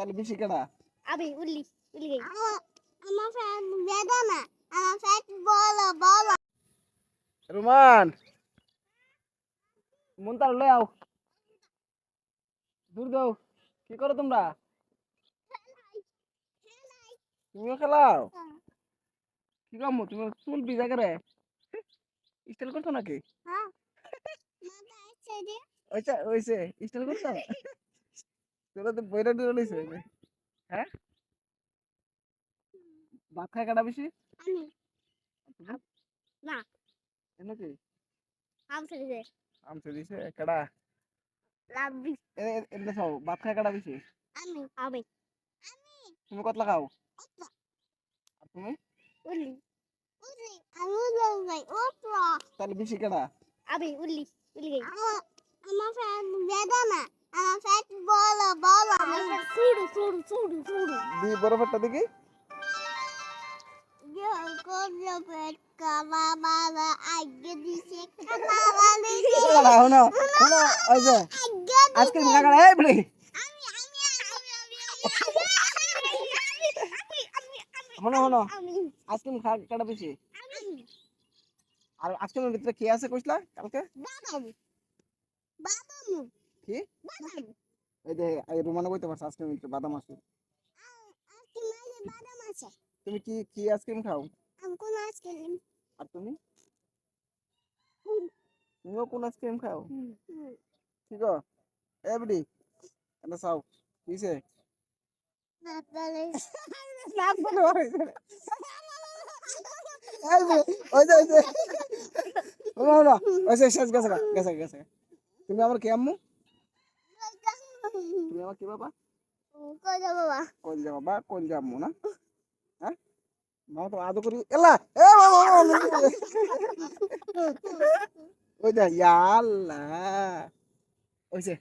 তাহলে বেশি কেডা? আমি উল্লি উল্লি গই। আমার ফ্যান বেদানা আমার ফ্যান বলো বলো। রুমান মন তার লই আও। দূর দাও কি করো তোমরা? তুমিও খেলাও? কি কাম তুমি চুল ভিজা করে? স্টাইল করছ নাকি? হ্যাঁ। ওইটা ওইছে স্টাইল করছ? তোরা তো বইরা দিয়ে লইছে হ্যাঁ? ভাত খায় কাটা বেশি? না। এনে কি আম ছেড়ে দে আমছে দিছে কাটা লাভি এনে খাও। ভাত খায় কাটা বেশি? আমি আমি। তুমি কত লাগাও আর তুমি? উল্লি আমি ওপরা। তাহলে বেশি কেডা আমি উল্লি উল্লি আমার বেদানা আজকে হনো হনো আমি খা কাটা আর আজকে ভিতরে কি আছে কইছলা কালকে? বাদাম। বাদাম কি? বাদাম। এই যে এই রুমানে কইতে পারছ আজকে ভিতরে বাদাম আছে। বাদাম আছে তুমি কি কি আইসক্রিম খাও আমি কোন আইসক্রিম আর তুমি তুমিও কোন আইসক্রিম খাও ঠিক এ বিডি এটা কিছে তারপরে নাক বন্ধ হইছে এই যে ওই যে ওই যে না না ওই যে শেষ গেছে গেছে গেছে তুমি আমার কি আম্মু তুমি আমার কি বাবা যাব বাবা কইল যা বাবা কইল আম্মু না হ্যাঁ মা তো আদো করি এলা এ বাবা ওই ইয়া আল্লাহ ওইছে